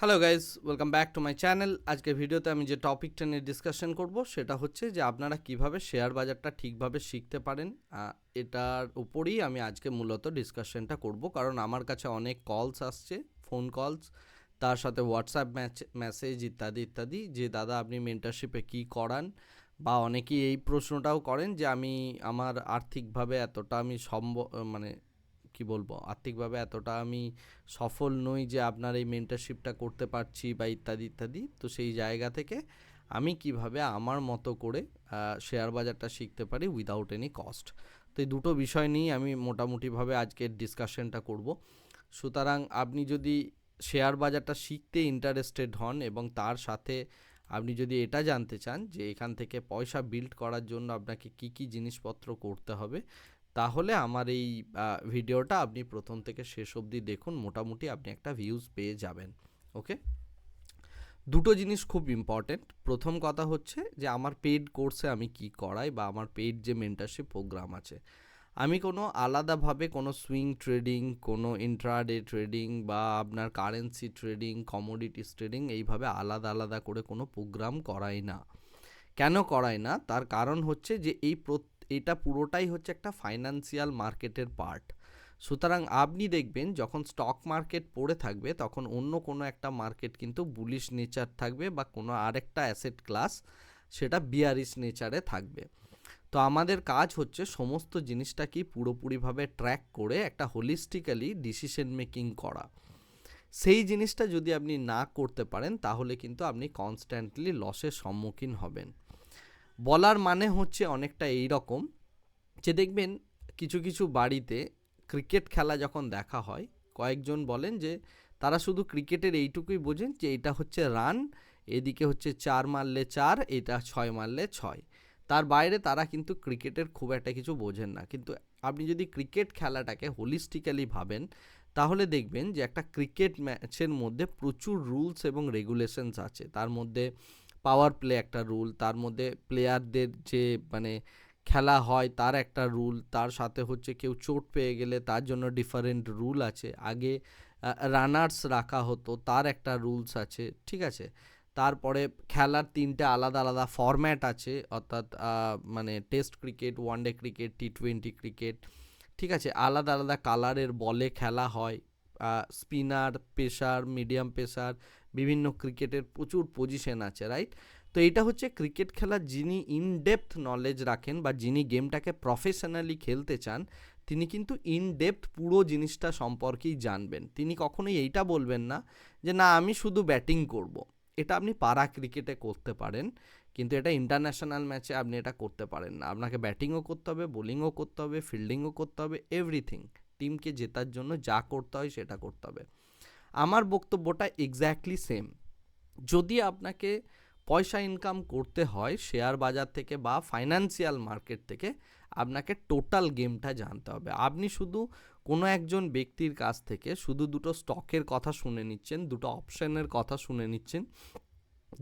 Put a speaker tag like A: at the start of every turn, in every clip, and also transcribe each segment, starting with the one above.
A: Hello guys welcome back to my channel আজকের ভিডিওতে আমি যে টপিকটা নিয়ে ডিসকাশন করব, সেটা হচ্ছে যে আপনারা কীভাবে শেয়ার বাজারটা ঠিকভাবে শিখতে পারেন এটার উপরই আমি আজকে মূলত ডিসকাশনটা করব। কারণ আমার কাছে অনেক কলস আসছে ফোন কলস তার সাথে হোয়াটসঅ্যাপ মেসেজ ইত্যাদি ইত্যাদি। যে দাদা, আপনি মেন্টারশিপে কি করান? বা অনেকেই এই প্রশ্নটাও করেন যে আমি আমার আর্থিকভাবে এতটা আমি সম্ভব মানে কি বলব? আর্থিকভাবে এতটা আমি সফল নই যে আপনার এই মেন্টারশিপটা করতে পারছি বা ইত্যাদি ইত্যাদি। তো সেই জায়গা থেকে আমি কীভাবে আমার মতো করে শেয়ার বাজারটা শিখতে পারি উইদাউট এনি কস্ট তো এই দুটো বিষয় নিয়েই আমি মোটামুটিভাবে আজকের ডিসকাশনটা করব। সুতরাং আপনি যদি শেয়ার বাজারটা শিখতে ইন্টারেস্টেড হন এবং তার সাথে আপনি যদি এটা জানতে চান যে এখান থেকে পয়সা বিল্ড করার জন্য আপনাকে কি কি জিনিসপত্র করতে হবে তাহলে আমার এই ভিডিওটা আপনি প্রথম থেকে শেষ অবধি দেখুন, মোটামুটি আপনি একটা ভিউজ পেয়ে যাবেন, ওকে? দুটো জিনিস খুব ইম্পর্টেন্ট প্রথম কথা হচ্ছে যে, আমার পেইড কোর্সে আমি কি করাই বা আমার পেইড যে মেন্টারশিপ প্রোগ্রাম আছে, আমি কোনো আলাদাভাবে কোনো সুইং ট্রেডিং কোনো ইন্ট্রাডে ট্রেডিং বা আপনার কারেন্সি ট্রেডিং কমোডিটিস ট্রেডিং এইভাবে আলাদা আলাদা করে কোনো প্রোগ্রাম করাই না। কেন করাই না? তার কারণ হচ্ছে যে, এই প্রত- এটা পুরোটাই হচ্ছে একটা ফাইন্যান্সিয়াল মার্কেটের পার্ট সুতরাং আপনি দেখবেন যখন স্টক মার্কেট পড়ে থাকবে, তখন অন্য কোনো একটা মার্কেট কিন্তু বুলিশ নেচার থাকবে বা কোনো আরেকটা অ্যাসেট ক্লাস সেটা বিয়ারিশ নেচারে থাকবে। তো আমাদের কাজ হচ্ছে সমস্ত জিনিসটাকে পুরোপুরিভাবে ট্র্যাক করে একটা হোলিস্টিক্যালি ডিসিশন মেকিং করা। সেই জিনিসটা যদি আপনি না করতে পারেন, তাহলে কিন্তু আপনি কনস্ট্যান্টলি লসের সম্মুখীন হবেন। বলার মানে হচ্ছে অনেকটা এই রকম যে দেখবেন কিছু কিছু বাড়িতে ক্রিকেট খেলা যখন দেখা হয়, কয়েকজন বলেন যে তারা শুধু ক্রিকেটের এইটুকুই বোঝেন যে এটা হচ্ছে রান, এদিকে হচ্ছে চার মারলে চার, এটা ছয় মারলে ছয়। তার বাইরে তারা কিন্তু ক্রিকেটের খুব একটা কিছু বোঝেন না। কিন্তু আপনি যদি ক্রিকেট খেলাটাকে হোলিস্টিক্যালি ভাবেন, তাহলে দেখবেন যে একটা ক্রিকেট ম্যাচের মধ্যে প্রচুর রুলস এবং রেগুলেশনস আছে। তার মধ্যে পাওয়ার প্লে একটা রুল তার মধ্যে প্লেয়ারদের যে মানে খেলা হয় তার একটা রুল তার সাথে হচ্ছে কেউ চোট পেয়ে গেলে তার জন্য ডিফারেন্ট রুল আছে। আগে রানার্স রাখা হতো, তার একটা রুলস আছে, ঠিক আছে? তারপরে খেলার তিনটে আলাদা আলাদা ফরম্যাট আছে, অর্থাৎ মানে test cricket one day cricket T twenty cricket ঠিক আছে? আলাদা আলাদা কালারের বলে খেলা হয় স্পিনার পেসার মিডিয়াম পেসার বিভিন্ন ক্রিকেটের প্রচুর পজিশন আছে রাইট তো এটা হচ্ছে ক্রিকেট খেলার যিনি ইন ডেপথ নলেজ রাখেন বা যিনি গেমটাকে প্রফেশনালি খেলতে চান, তিনি কিন্তু ইন ডেপথ পুরো জিনিসটা সম্পর্কেই জানবেন। তিনি কখনোই এইটা বলবেন না যে, না, আমি শুধু ব্যাটিং করব। এটা আপনি পাড়া ক্রিকেটে করতে পারেন, কিন্তু এটা ইন্টারন্যাশনাল ম্যাচে আপনি এটা করতে পারেন না। আপনাকে ব্যাটিংও করতে হবে বোলিংও করতে হবে ফিল্ডিংও করতে হবে এভরিথিং টিমকে জেতার জন্য যা করতে হয় সেটা করতে হবে। আমার বক্তব্যটা এক্স্যাক্টলি সেম যদি আপনাকে পয়সা ইনকাম করতে হয় শেয়ার বাজার থেকে বা ফাইন্যান্সিয়াল মার্কেট থেকে, আপনাকে টোটাল গেমটা জানতে হবে। আপনি শুধু কোনো একজন ব্যক্তির কাছ থেকে শুধু দুটো স্টকের কথা শুনে নিচ্ছেন, দুটো অপশানের কথা শুনে নিচ্ছেন,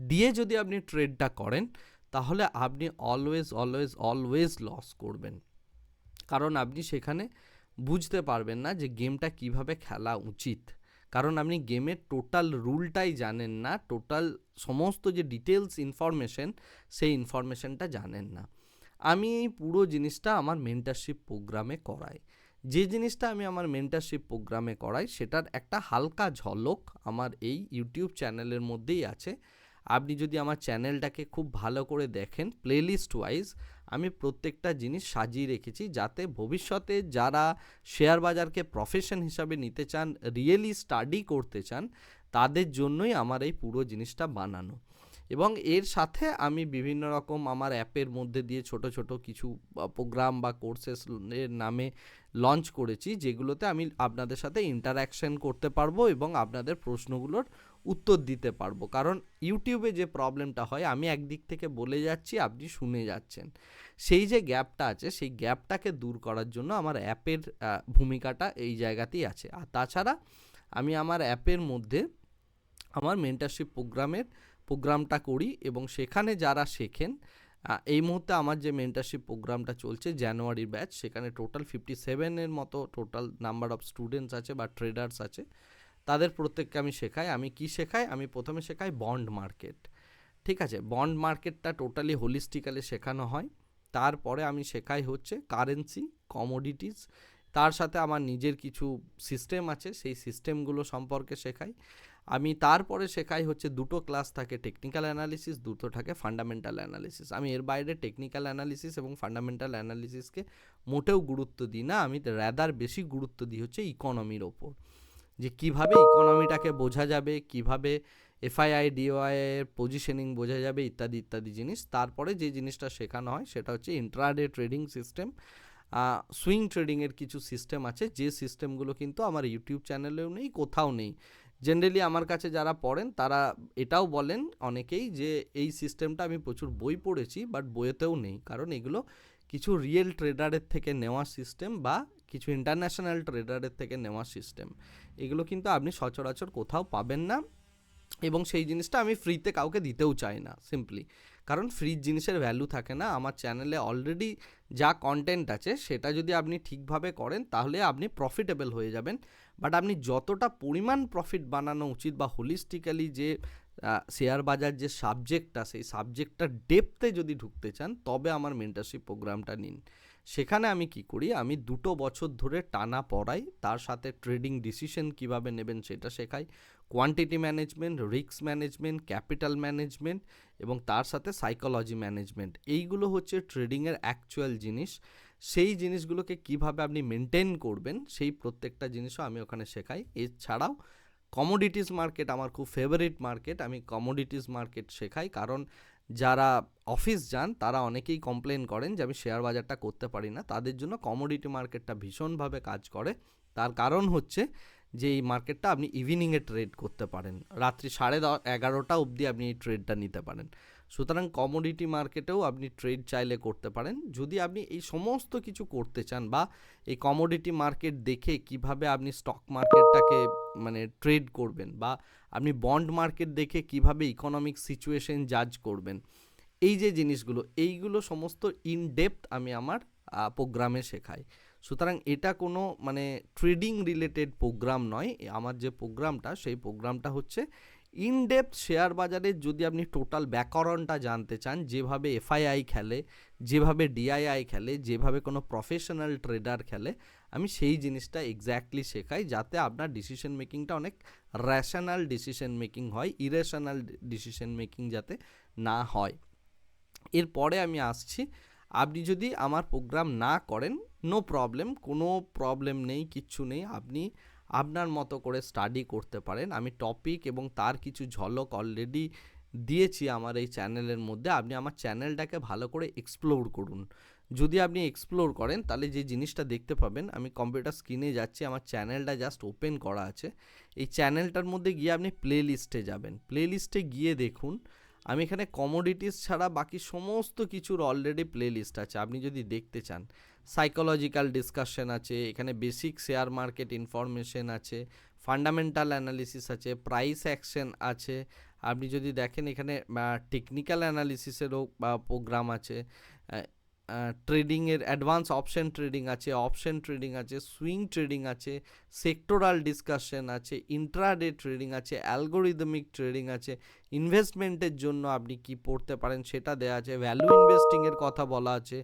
A: দিয়ে যদি আপনি ট্রেডটা করেন, তাহলে আপনি অলওয়েজ অলওয়েজ অলওয়েজ লস করবেন। কারণ আপনি সেখানে বুঝতে পারবেন না যে গেমটা কীভাবে খেলা উচিত। কারণ আপনি গেমের টোটাল রুলটাই জানেন না টোটাল সমস্ত যে ডিটেলস ইনফরমেশন সেই ইনফরমেশনটা জানেন না। আমি এই পুরো জিনিসটা আমার মেন্টারশিপ প্রোগ্রামে করাই। যে জিনিসটা আমি আমার মেন্টারশিপ প্রোগ্রামে করাই, সেটার একটা হালকা ঝলক আমার এই ইউটিউব চ্যানেলের মধ্যেই আছে। আপনি যদি আমার চ্যানেলটাকে খুব ভালো করে দেখেন প্লেলিস্ট ওয়াইজ আমি প্রত্যেকটা জিনিস সাজিয়ে রেখেছি যাতে ভবিষ্যতে যারা শেয়ার বাজারকে প্রফেশন হিসাবে নিতে চান রিয়েলি স্টাডি করতে চান, তাদের জন্যই আমার এই পুরো জিনিসটা বানানো। এবং এর সাথে আমি বিভিন্ন রকম আমার অ্যাপের মধ্যে দিয়ে ছোট ছোট কিছু প্রোগ্রাম বা কোর্সেস এর নামে লঞ্চ করেছি, যেগুলোতে আমি আপনাদের সাথে ইন্টারাকশন করতে পারব এবং আপনাদের প্রশ্নগুলোর উত্তর দিতে পারব। কারণ ইউটিউবে যে প্রবলেমটা হয়, আমি একদিক থেকে বলে যাচ্ছি, আপনি শুনে যাচ্ছেন। সেই যে গ্যাপটা আছে, সেই গ্যাপটাকে দূর করার জন্য আমার অ্যাপের ভূমিকাটা এই জায়গাতেই আছে। আর তাছাড়া আমি আমার অ্যাপের মধ্যে আমার মেন্টারশিপ প্রোগ্রামের, প্রোগ্রামটা করি এবং সেখানে যারা শেখেন এই মুহূর্তে আমার যে মেন্টারশিপ প্রোগ্রামটা চলছে জানুয়ারির ব্যাচ সেখানে টোটাল ফিফটি সেভেনের মতো টোটাল নাম্বার অফ স্টুডেন্টস আছে বা ট্রেডার্স আছে, তাদের প্রত্যেককে আমি শেখাই। আমি কি শেখাই? আমি প্রথমে শেখাই বন্ড মার্কেট ঠিক আছে? বন্ড মার্কেটটা টোটালি হোলিস্টিক্যালি শেখানো হয়। তারপরে আমি শেখাই হচ্ছে কারেন্সি কমোডিটিস তার সাথে আমার নিজের কিছু সিস্টেম আছে, সেই সিস্টেমগুলো সম্পর্কে শেখাই। আমি তারপরে শেখাই হচ্ছে দুটো ক্লাস থাকে টেকনিক্যাল অ্যানালিসিস দুটো থাকে ফান্ডামেন্টাল অ্যানালিসিস আমি এর বাইরে টেকনিক্যাল অ্যানালিসিস এবং ফান্ডামেন্টাল অ্যানালিসিসকে মোটেও গুরুত্ব দিই না, আমি র্যাদার বেশি গুরুত্ব দিই হচ্ছে ইকোনমির ওপর। যে কীভাবে ইকোনমিটাকে বোঝা যাবে, কীভাবে এফআইআই ডিওআই এর পজিশনিং বোঝা যাবে, ইত্যাদি ইত্যাদি জিনিস। তারপরে যে জিনিসটা শেখানো হয়, সেটা হচ্ছে ইন্ট্রাডে ট্রেডিং সিস্টেম সুইং ট্রেডিংয়ের কিছু সিস্টেম আছে, যে সিস্টেমগুলো কিন্তু আমার ইউটিউব চ্যানেলেও নেই, কোথাও নেই। জেনারেলি আমার কাছে যারা পড়েন, তারা এটাও বলেন অনেকেই যে, এই সিস্টেমটা আমি প্রচুর বই পড়েছি বাট বইয়েতেও নেই। কারণ এগুলো কিছু রিয়েল ট্রেডারের থেকে নেওয়া সিস্টেম বা কিছু ইন্টারন্যাশনাল ট্রেডারের থেকে নেওয়া সিস্টেম এগুলো কিন্তু আপনি সচরাচর কোথাও পাবেন না। এবং সেই জিনিসটা আমি ফ্রিতে কাউকে দিতেও চাই না সিম্পলি কারণ ফ্রি জিনিসের ভ্যালু থাকে না। আমার চ্যানেলে অলরেডি যা কন্টেন্ট আছে, সেটা যদি আপনি ঠিকভাবে করেন, তাহলে আপনি প্রফিটেবল হয়ে যাবেন। বাট আপনি যতটা পরিমাণ প্রফিট বানানো উচিত বা হোলিস্টিক্যালি যে শেয়ার বাজার যে সাবজেক্টটা সেই সাবজেক্টটা ডেপতে যদি ঢুকতে চান, তবে আমার মেন্টারশিপ প্রোগ্রামটা নিন। সেখানে আমি কি করি, আমি দুটো বছর ধরে টানা পড়াই, তার সাথে ট্রেডিং ডিসিশন কীভাবে নেবেন সেটা শেখাই। Quantity management risk management capital management এবং তার সাথে সাইকোলজি ম্যানেজমেন্ট এইগুলো হচ্ছে ট্রেডিংয়ের অ্যাকচুয়াল জিনিস। সেই জিনিসগুলোকে কীভাবে আপনি মেনটেন করবেন, সেই প্রত্যেকটা জিনিসও আমি ওখানে শেখাই। এছাড়াও কমোডিটিস মার্কেট আমার খুব ফেভারিট মার্কেট আমি কমোডিটিস মার্কেট শেখাই। কারণ যারা অফিস যান, তারা অনেকেই কমপ্লেন করেন যে আমি শেয়ার বাজারটা করতে পারি না। তাদের জন্য কমোডিটি মার্কেটটা ভীষণভাবে কাজ করে। তার কারণ হচ্ছে যে এই মার্কেটটা আপনি ইভিনিংয়ে ট্রেড করতে পারেন। রাত্রি সাড়ে এগারোটা অবধি আপনি এই ট্রেডটা নিতে পারেন। সুতরাং কমোডিটি মার্কেটেও আপনি ট্রেড চাইলে করতে পারেন। যদি আপনি এই সমস্ত কিছু করতে চান বা এই কমোডিটি মার্কেট দেখে কীভাবে আপনি স্টক মার্কেটটাকে মানে ট্রেড করবেন বা আপনি বন্ড মার্কেট দেখে কীভাবে ইকোনমিক সিচুয়েশন জাজ করবেন, এই যে জিনিসগুলো, এইগুলো সমস্ত ইন ডেপথ আমি আমার প্রোগ্রামে শেখাই। সুতরাং এটা কোনো মানে ট্রেডিং রিলেটেড প্রোগ্রাম নয়। আমার যে প্রোগ্রামটা সেই প্রোগ্রামটা হচ্ছে ইনডেপথ শেয়ার বাজারে যদি আপনি টোটাল ব্যাকরণটা জানতে চান, যেভাবে এফআইআই খেলে, যেভাবে ডিআইআই খেলে, যেভাবে কোনো প্রফেশনাল ট্রেডার খেলে, আমি সেই জিনিসটা এক্স্যাক্টলি শেখাই যাতে আপনার ডিসিশন মেকিংটা অনেক র্যাশনাল ডিসিশন মেকিং হয় ইরেশনাল ডিসিশন মেকিং যাতে না হয়। এরপরে আমি আসছি, আপনি যদি আমার প্রোগ্রাম না করেন নো প্রবলেম কোনো প্রবলেম নেই, কিচ্ছু নেই। আপনি আপনার মতো করে স্টাডি করতে পারেন। আমি টপিক এবং তার কিছু ঝলক অলরেডি দিয়েছি আমার এই চ্যানেলের মধ্যে। আপনি আমার চ্যানেলটাকে ভালো করে এক্সপ্লোর করুন। যদি আপনি এক্সপ্লোর করেন, তাহলে যে জিনিসটা দেখতে পাবেন, আমি কম্পিউটার স্ক্রিনে যাচ্ছি, আমার চ্যানেলটা জাস্ট ওপেন করা আছে। এই চ্যানেলটার মধ্যে গিয়ে আপনি প্লে লিস্টে যাবেন। প্লে লিস্টে গিয়ে দেখুন আমি এখানে কমোডিটিস ছাড়া বাকি সমস্ত কিছুর অলরেডি প্লেলিস্ট আছে। আপনি যদি দেখতে চান সাইকোলজিক্যাল ডিসকাশন আছে, এখানে বেসিক শেয়ার মার্কেট ইনফরমেশন আছে ফান্ডামেন্টাল অ্যানালিসিস আছে প্রাইস অ্যাকশন আছে। আপনি যদি দেখেন, এখানে টেকনিক্যাল অ্যানালিসিসেরও প্রোগ্রাম আছে। ট্রেডিংয়ের অ্যাডভান্স অপশন ট্রেডিং আছে অপশন ট্রেডিং আছে সুইং ট্রেডিং আছে সেক্টোরাল ডিসকাশন আছে ইন্ট্রাডে ট্রেডিং আছে অ্যালগোরিদমিক ট্রেডিং আছে। ইনভেস্টমেন্টের জন্য আপনি কি পড়তে পারেন সেটা দেওয়া আছে। ভ্যালু ইনভেস্টিংয়ের কথা বলা আছে।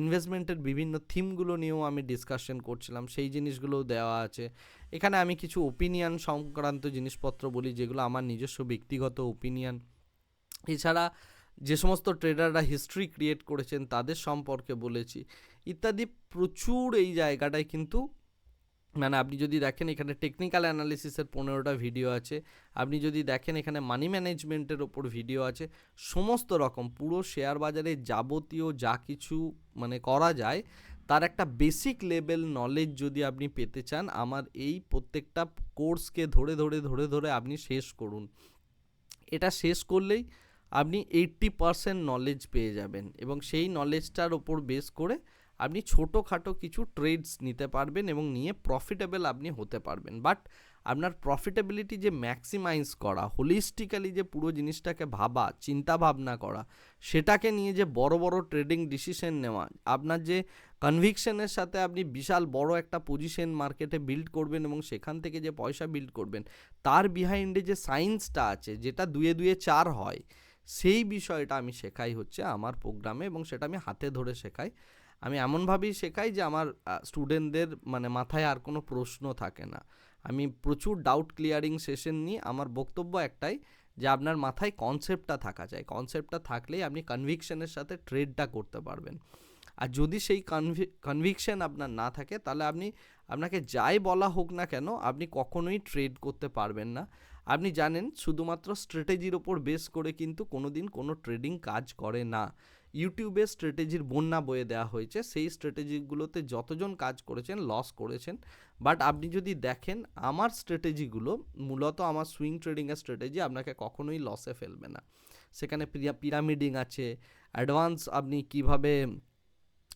A: ইনভেস্টমেন্টের বিভিন্ন থিমগুলো নিয়েও আমি ডিসকাশন করছিলাম, সেই জিনিসগুলোও দেওয়া আছে। এখানে আমি কিছু ওপিনিয়ন সংক্রান্ত জিনিসপত্র বলি, যেগুলো আমার নিজস্ব ব্যক্তিগত ওপিনিয়ন এছাড়া যে সমস্ত ট্রেডাররা হিস্ট্রি ক্রিয়েট করেছেন, তাদের সম্পর্কে বলেছি। ইত্যাদি প্রচুর এই জায়গাটায় কিন্তু মানে আপনি যদি দেখেন এখানে টেকনিক্যাল অ্যানালিসিসের পনেরোটা ভিডিও আছে, আপনি যদি দেখেন এখানে মানি ম্যানেজমেন্টের ওপর ভিডিও আছে, সমস্ত রকম, পুরো শেয়ার বাজারে যাবতীয় যা কিছু মানে করা যায়, তার একটা বেসিক লেভেল নলেজ যদি আপনি পেতে চান, আমার এই প্রত্যেকটা কোর্সকে ধরে ধরে ধরে ধরে আপনি শেষ করুন। এটা শেষ করলেই আপনি এইট্টি পারসেন্ট নলেজ পেয়ে যাবেন এবং সেই নলেজটার ওপর বেস করে আপনি ছোটোখাটো কিছু ট্রেডস নিতে পারবেন এবং নিয়ে প্রফিটেবল আপনি হতে পারবেন। বাট আপনার প্রফিটেবিলিটি যে ম্যাক্সিমাইজ করা হোলিস্টিক্যালি যে পুরো জিনিসটাকে ভাবা চিন্তা ভাবনা করা, সেটাকে নিয়ে যে বড় বড় ট্রেডিং ডিসিশন নেওয়া, আপনার যে কনভিকশনের সাথে আপনি বিশাল বড় একটা পজিশন মার্কেটে বিল্ড করবেন এবং সেখান থেকে যে পয়সা বিল্ড করবেন, তার বিহাইন্ডে যে সায়েন্সটা আছে, যেটা দুয়ে দুয়ে চার হয় সেই বিষয়টা আমি শেখাই হচ্ছে আমার প্রোগ্রামে এবং সেটা আমি হাতে ধরে শেখাই। আমি এমনভাবেই শেখাই যে আমার স্টুডেন্টদের মানে মাথায় আর কোনো প্রশ্ন থাকে না। আমি প্রচুর ডাউট ক্লিয়ারিং সেশন নিয়ে আমার বক্তব্য একটাই যে আপনার মাথায় কনসেপ্টটা থাকা চাই। কনসেপ্টটা থাকলেই আপনি কনভিকশনের সাথে ট্রেডটা করতে পারবেন। আর যদি সেই কনভিকশন আপনার না থাকে, তাহলে আপনি, আপনাকে যাই বলা হোক না কেন, আপনি কখনোই ট্রেড করতে পারবেন না। আপনি জানেন, শুধুমাত্র স্ট্র্যাটেজির ওপর বেস করে কিন্তু কোনো দিন কোনো ট্রেডিং কাজ করে না। ইউটিউবে স্ট্র্যাটেজির বন্যা বয়ে দেওয়া হয়েছে, সেই স্ট্র্যাটেজিগুলোতে যতজন কাজ করেছেন, লস করেছেন। বাট আপনি যদি দেখেন, আমার স্ট্র্যাটেজিগুলো মূলত আমার সুইং ট্রেডিংয়ের স্ট্র্যাটেজি আপনাকে কখনোই লসে ফেলবে না। সেখানে পিরামিডিং আছে, অ্যাডভান্স আপনি কীভাবে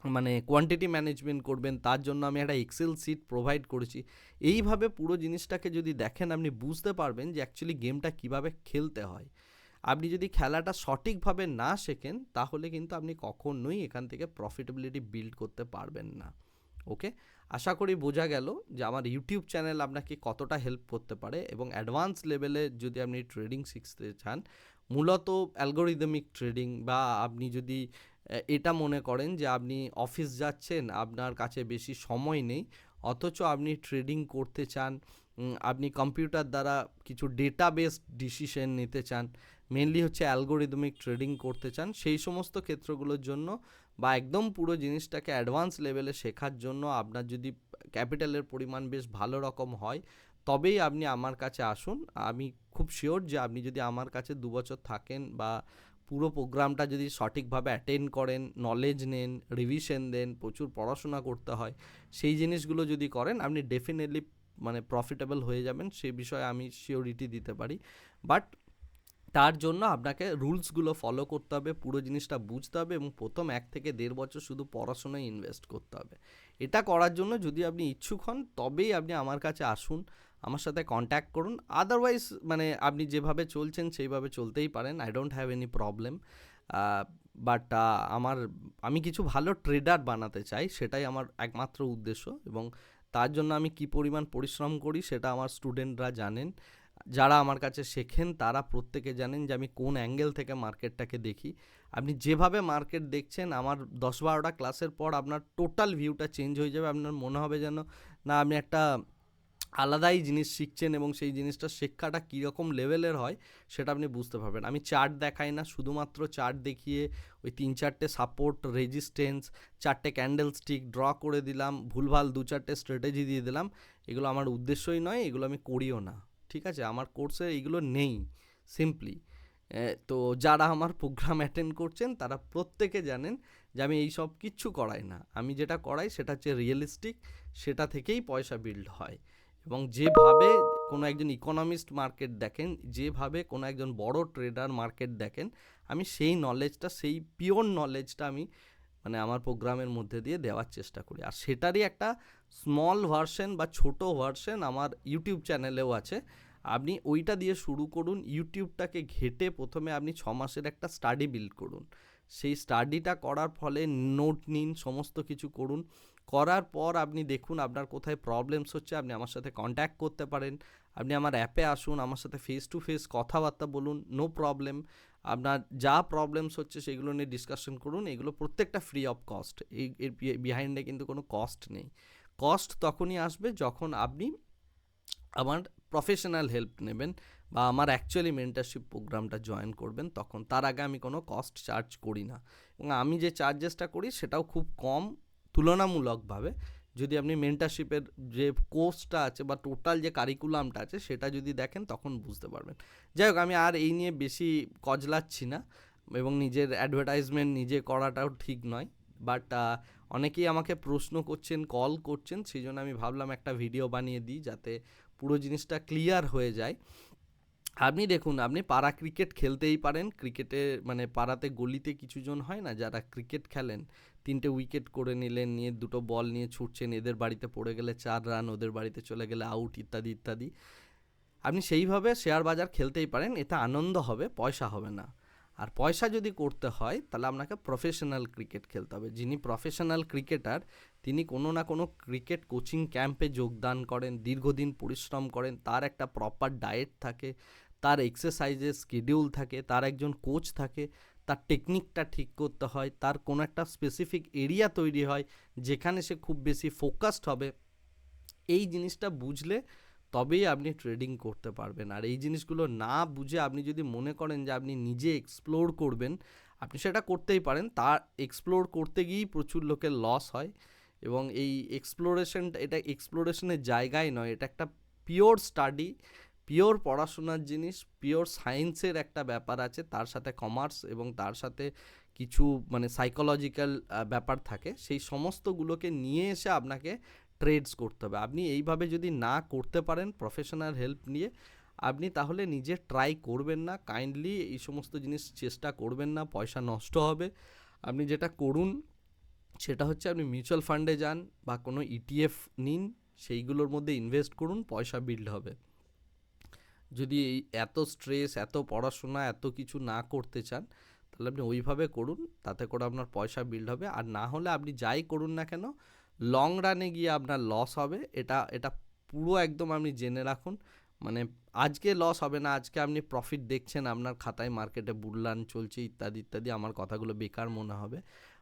A: মানে কোয়ান্টিটি ম্যানেজমেন্ট করবেন, তার জন্য আমি একটা এক্সেল সিট প্রোভাইড করেছি। এইভাবে পুরো জিনিসটাকে যদি দেখেন, আপনি বুঝতে পারবেন যে অ্যাকচুয়ালি গেমটা কীভাবে খেলতে হয়। আপনি যদি খেলাটা সঠিকভাবে না শেখেন, তাহলে কিন্তু আপনি কখনোই এখান থেকে প্রফিটেবিলিটি বিল্ড করতে পারবেন না। ওকে আশা করি বোঝা গেল যে আমার ইউটিউব চ্যানেল আপনাকে কতটা হেল্প করতে পারে এবং অ্যাডভান্স লেভেলে যদি আপনি ট্রেডিং শিখতে চান, মূলত অ্যালগোরিদমিক ট্রেডিং বা আপনি যদি এটা মনে করেন যে আপনি অফিস যাচ্ছেন, আপনার কাছে বেশি সময় নেই, অথচ আপনি ট্রেডিং করতে চান আপনি কম্পিউটার দ্বারা কিছু ডেটা বেসড ডিসিশন নিতে চান মেনলি হচ্ছে অ্যালগোরিদমিক ট্রেডিং করতে চান, সেই সমস্ত ক্ষেত্রগুলোর জন্য বা একদম পুরো জিনিসটাকে অ্যাডভান্স লেভেলে শেখার জন্য আপনার যদি ক্যাপিটালের পরিমাণ বেশ ভালো রকম হয়, তবেই আপনি আমার কাছে আসুন। আমি খুব শিওর যে আপনি যদি আমার কাছে দু বছর থাকেন বা পুরো প্রোগ্রামটা যদি সঠিকভাবে অ্যাটেন্ড করেন নলেজ নেন রিভিশন দেন, প্রচুর পড়াশোনা করতে হয়, সেই জিনিসগুলো যদি করেন, আপনি ডেফিনেটলি মানে প্রফিটেবল হয়ে যাবেন, সে বিষয়ে আমি শিওরিটি দিতে পারি। বাট তার জন্য আপনাকে রুলসগুলো ফলো করতে হবে, পুরো জিনিসটা বুঝতে হবে এবং প্রথম এক থেকে দেড় বছর শুধু পড়াশোনায় ইনভেস্ট করতে হবে। এটা করার জন্য যদি আপনি ইচ্ছুক হন, তবেই আপনি আমার কাছে আসুন। আমার সাথে কন্ট্যাক্ট করুন। আদারওয়াইজ মানে আপনি যেভাবে চলছেন, সেইভাবে চলতেই পারেন। I don't have any problem but আমার, আমি কিছু ভালো ট্রেডার বানাতে চাই, সেটাই আমার একমাত্র উদ্দেশ্য এবং তার জন্য আমি কি পরিমাণ পরিশ্রম করি, সেটা আমার স্টুডেন্টরা জানেন। যারা আমার কাছে শেখেন, তারা প্রত্যেকে জানেন যে আমি কোন অ্যাঙ্গেল থেকে মার্কেটটাকে দেখি। আপনি যেভাবে মার্কেট দেখছেন, আমার দশ বারোটা ক্লাসের পর আপনার টোটাল ভিউটা চেঞ্জ হয়ে যাবে। আপনার মনে হবে যেন, না, আপনি একটা আলাদাই জিনিস শিখছেন এবং সেই জিনিসটা শিক্ষাটা কীরকম লেভেলের হয় সেটা আপনি বুঝতে পারবেন। আমি চার্ট দেখাই না, শুধুমাত্র চার্ট দেখিয়ে ওই তিন চারটে সাপোর্ট রেজিস্ট্যান্স চারটে ক্যান্ডেল স্টিক ড্র করে দিলাম, ভুলভাল দু চারটে স্ট্র্যাটেজি দিয়ে দিলাম। এগুলো আমার উদ্দেশ্যই নয়, এগুলো আমি করিও না, ঠিক আছে? আমার কোর্সে এইগুলো নেই সিম্পলি তো যারা আমার প্রোগ্রাম অ্যাটেন্ড করছেন, তারা প্রত্যেকে জানেন যে আমি এই সব কিচ্ছু করাই না। আমি যেটা করাই সেটা হচ্ছে রিয়েলিস্টিক সেটা থেকেই পয়সা বিল্ড হয়। এবং যেভাবে কোনো একজন ইকোনমিস্ট মার্কেট দেখেন, যেভাবে কোনো একজন বড় ট্রেডার মার্কেট দেখেন, আমি সেই নলেজটা সেই পিওর নলেজটা আমি মানে আমার প্রোগ্রামের মধ্যে দিয়ে দেওয়ার চেষ্টা করি। আর সেটারই একটা স্মল ভার্সন বা ছোট ভার্সন আমার ইউটিউব চ্যানেলেও আছে। আপনি ওইটা দিয়ে শুরু করুন ইউটিউবটাকে ঘেটে প্রথমে আপনি ছ মাসের একটা স্টাডি বিল্ড করুন। সেই স্টাডিটা করার ফলে নোট নিন, সমস্ত কিছু করুন। করার পর আপনি দেখুন আপনার কোথায় প্রবলেমস হচ্ছে, আপনি আমার সাথে কন্ট্যাক্ট করতে পারেন। আপনি আমার অ্যাপে আসুন, আমার সাথে ফেস টু ফেস কথাবার্তা বলুন নো প্রবলেম আপনার যা প্রবলেমস হচ্ছে সেগুলো নিয়ে ডিসকাশন করুন, এগুলো প্রত্যেকটা ফ্রি অফ কস্ট এই, এর বিহাইন্ডে কিন্তু কোনো কস্ট নেই। কস্ট তখনই আসবে যখন আপনি আমার প্রফেশনাল হেল্প নেবেন বা আমার অ্যাকচুয়ালি মেন্টারশিপ প্রোগ্রামটা জয়েন করবেন, তখন তার আগে আমি কোনো কস্ট চার্জ করি না। এবং আমি যে চার্জেসটা করি সেটাও খুব কম। তুলনামূলকভাবে যদি আপনি মেন্টারশিপের যে কোর্সটা আছে বা টোটাল যে কারিকুলামটা আছে, সেটা যদি দেখেন তখন বুঝতে পারবেন। যাই হোক, আমি আর এই নিয়ে বেশি কজলাচ্ছি না এবং নিজের অ্যাডভার্টাইজমেন্ট নিজে করাটাও ঠিক নয়। বাট অনেকেই আমাকে প্রশ্ন করছেন কল করছেন সেই জন্য আমি ভাবলাম একটা ভিডিও বানিয়ে দিই যাতে পুরো জিনিসটা ক্লিয়ার হয়ে যায়। আপনি দেখুন, আপনি পাড়া ক্রিকেট খেলতেই পারেন। ক্রিকেটে মানে পাড়াতে গলিতে কিছুজন হয় না যারা ক্রিকেট খেলেন। তিনটে উইকেট করে নিলেন, নিয়ে দুটো বল নিয়ে ছুটছেন, এদের বাড়িতে পড়ে গেলে চার রান ওদের বাড়িতে চলে গেলে আউট ইত্যাদি ইত্যাদি। আপনি সেইভাবে শেয়ার বাজার খেলতেই পারেন, এতে আনন্দ হবে, পয়সা হবে না। আর পয়সা যদি করতে হয়, তাহলে আপনাকে প্রফেশনাল ক্রিকেট খেলতে হবে। যিনি প্রফেশনাল ক্রিকেটার তিনি কোনো না কোনো ক্রিকেট কোচিং ক্যাম্পে যোগদান করেন, দীর্ঘদিন পরিশ্রম করেন, তার একটা প্রপার ডায়েট থাকে, তার এক্সারসাইজের স্কেডিউল থাকে, তার একজন কোচ থাকে তার টেকনিকটা ঠিক করতে হয়, তার কোনো একটা স্পেসিফিক এরিয়া তৈরি হয়, যেখানে সে খুব বেশি ফোকাসড হবে, এই জিনিসটা বুঝলে তবেই আপনি ট্রেডিং করতে পারবেন। আর এই জিনিসগুলো না বুঝে আপনি যদি মনে করেন যে আপনি নিজে এক্সপ্লোর করবেন, আপনি সেটা করতেই পারেন। তার এক্সপ্লোর করতে গিয়েই প্রচুর লোকের লস হয় এবং এই এক্সপ্লোরেশন এটা এক্সপ্লোরেশনের জায়গায় নয়, এটা একটা পিওর স্টাডি পিওর পড়াশোনার জিনিস পিওর সায়েন্সের একটা ব্যাপার আছে, তার সাথে কমার্স এবং তার সাথে কিছু মানে সাইকোলজিক্যাল ব্যাপার থাকে। সেই সমস্তগুলোকে নিয়ে এসে আপনাকে ট্রেডস করতে হবে। আপনি এইভাবে যদি না করতে পারেন প্রফেশনাল হেল্প নিয়ে, আপনি তাহলে নিজে ট্রাই করবেন না। কাইন্ডলি এই সমস্ত জিনিস চেষ্টা করবেন না, পয়সা নষ্ট হবে। আপনি যেটা করুন, সেটা হচ্ছে আপনি মিউচুয়াল ফান্ডে যান বা কোনো ইটিএফ নিন, সেইগুলোর মধ্যে ইনভেস্ট করুন, পয়সা বিল্ড হবে। যদি এই এত স্ট্রেস এত পড়াশোনা, এত কিছু না করতে চান, তাহলে আপনি ওইভাবে করুন, তাতে করে আপনার পয়সা বিল্ড হবে। আর না হলে আপনি যাই করুন না কেন লং রানে গিয়ে আপনার লস হবে। এটা এটা পুরো একদম আপনি জেনে রাখুন। মানে আজকে লস হবে না, আজকে আপনি প্রফিট দেখছেন, আপনার খাতায় মার্কেটে বুড়লান চলছে, ইত্যাদি ইত্যাদি, আমার কথাগুলো বেকার মনে হবে।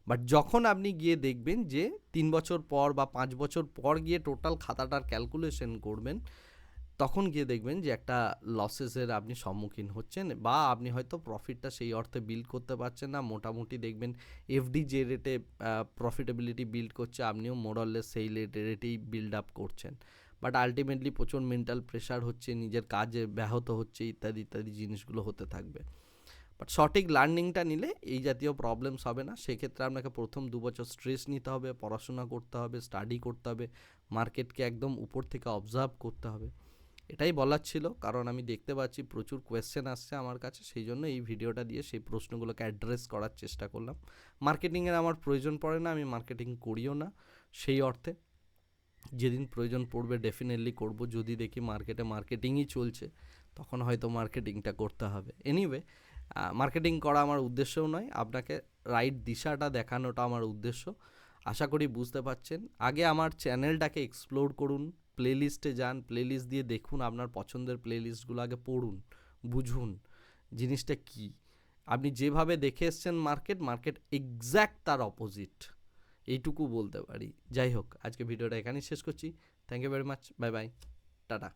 A: বাট যখন আপনি গিয়ে দেখবেন যে তিন বছর পর বা পাঁচ বছর পর গিয়ে টোটাল খাতাটার ক্যালকুলেশন করবেন তখন গিয়ে দেখবেন যে একটা লসেসের আপনি সম্মুখীন হচ্ছেন বা আপনি হয়তো প্রফিটটা সেই অর্থে বিল্ড করতে পারছেন না। মোটামুটি দেখবেন এফডি যে রেটে প্রফিটেবিলিটি বিল্ড করছে, আপনিও মোরললেস সেই রেটেই বিল্ড আপ করছেন। বাট আলটিমেটলি প্রচুর মেন্টাল প্রেশার হচ্ছে, নিজের কাজে ব্যাহত হচ্ছে, ইত্যাদি ইত্যাদি জিনিসগুলো হতে থাকবে। বাট সঠিক লার্নিংটা নিলে এই জাতীয় প্রবলেমস হবে না। সেক্ষেত্রে আপনাকে প্রথম দু বছর স্ট্রেস নিতে হবে, পড়াশোনা করতে হবে স্টাডি করতে হবে মার্কেটকে একদম উপর থেকে অবজার্ভ করতে হবে। এটাই বলার ছিল। কারণ আমি দেখতে পাচ্ছি প্রচুর কোয়েশ্চেন আসছে আমার কাছে। সেই জন্য এই ভিডিওটা দিয়ে সেই প্রশ্নগুলোকে অ্যাড্রেস করার চেষ্টা করলাম। মার্কেটিংয়ের আমার প্রয়োজন পড়ে না, আমি মার্কেটিং করিও না সেই অর্থে। যেদিন প্রয়োজন পড়বে ডেফিনেটলি করব। যদি দেখি মার্কেটে মার্কেটিংই চলছে, তখন হয়তো মার্কেটিংটা করতে হবে। এনিওয়ে মার্কেটিং করা আমার উদ্দেশ্যও নয়, আপনাকে রাইট দিশাটা দেখানোটা আমার উদ্দেশ্য। আশা করি বুঝতে পারছেন। আগে আমার চ্যানেলটাকে এক্সপ্লোর করুন প্লেলিস্টে যান প্লেলিস্ট দিয়ে দেখুন আপনার পছন্দের প্লেলিস্টগুলো আগে পড়ুন, বুঝুন, জিনিসটা কি? আপনি যেভাবে দেখে এসছেন মার্কেট মার্কেট এক্স্যাক্ট তার অপোজিট এইটুকু বলতে পারি। যাই হোক, আজকে ভিডিওটা এখানেই শেষ করছি। Thank you very much bye bye tata.